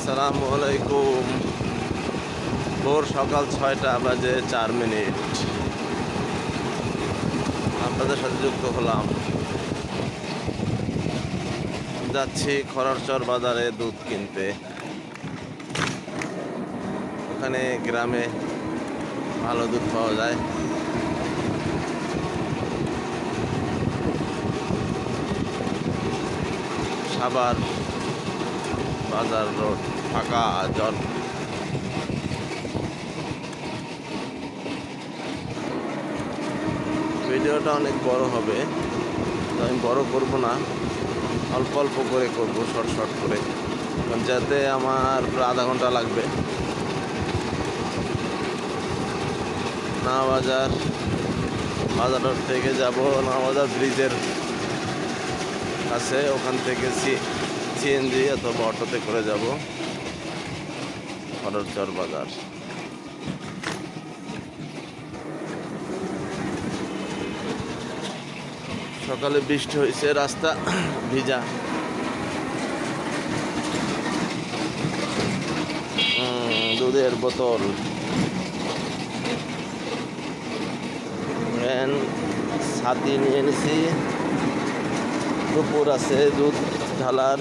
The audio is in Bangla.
আসসালামু আলাইকুম। ভোর সকাল ছয়টা বাজে চার মিনিট। আপনাদের সাথে যুক্ত হলাম। যাচ্ছি খরচর বাজারে দুধ কিনতে। ওখানে গ্রামে ভালো দুধ পাওয়া যায়। সাবার বাজার রোড, ফাঁকা জল। ভিডিওটা অনেক বড় হবে আমি বড় করব না। অল্প অল্প করে করব, শর্ট শর্ট করে। যাতে আমার আধা ঘণ্টা লাগবে। না বাজার বাজার থেকে যাব, না বাজার ব্রিজের কাছে, ওখান থেকে সিএনজি অথবা অটোতে করে যাব। হররচর বাজার। সকালে বৃষ্টি হয়েছে, রাস্তা ভিজা। দুধের বোতল। ছাতি নিয়ে নিছি দুপুর আছে দুধ ঢালার